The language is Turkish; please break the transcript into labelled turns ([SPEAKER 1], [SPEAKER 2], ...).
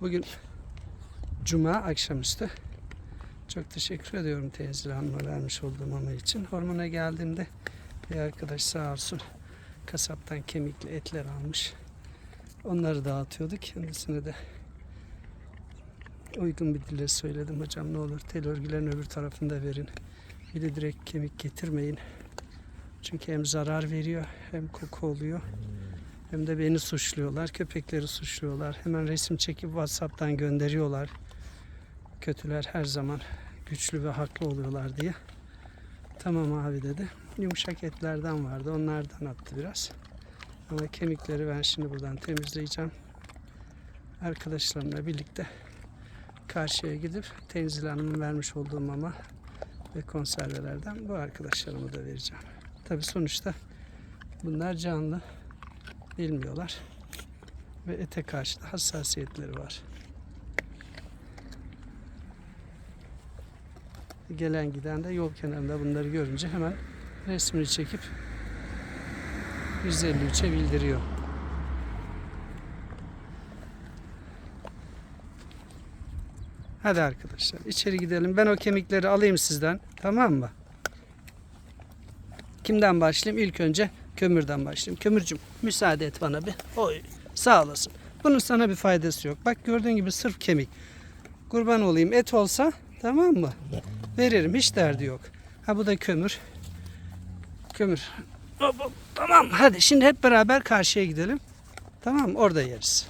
[SPEAKER 1] Bugün Cuma akşamüstü. Çok teşekkür ediyorum Tenzil Hanım'a vermiş olduğum mama için. Hormona geldiğimde bir arkadaş sağ olsun kasaptan kemikli etler almış. Onları dağıtıyordu. Kendisine de uygun bir dille söyledim. Hocam ne olur tel örgülerin öbür tarafında verin. Bir de direkt kemik getirmeyin. Çünkü hem zarar veriyor hem koku oluyor. Hem de beni suçluyorlar. Köpekleri suçluyorlar. Hemen resim çekip WhatsApp'tan gönderiyorlar. Kötüler her zaman güçlü ve haklı oluyorlar diye. Tamam abi dedi. Yumuşak etlerden vardı. Onlardan attı biraz. Ama kemikleri ben şimdi buradan temizleyeceğim. Arkadaşlarımla birlikte karşıya gidip Tenzil Hanım'ın vermiş olduğu mama ve konservelerden bu arkadaşlarıma da vereceğim. Tabi sonuçta bunlar canlı bilmiyorlar ve ete karşı da hassasiyetleri var. Gelen giden de yol kenarında bunları görünce hemen resmini çekip 153'e bildiriyor. Hadi arkadaşlar içeri gidelim. Ben o kemikleri alayım sizden. Tamam mı? Kimden başlayayım? İlk önce kömürden başlayayım. Kömürcüm müsaade et bana bir. Oy sağ olasın. Bunun sana bir faydası yok. Bak gördüğün gibi sırf kemik. Kurban olayım et olsa tamam mı? Veririm hiç derdi yok. Ha bu da kömür. Kömür. Tamam hadi şimdi hep beraber karşıya gidelim. Tamam? Orada yeriz.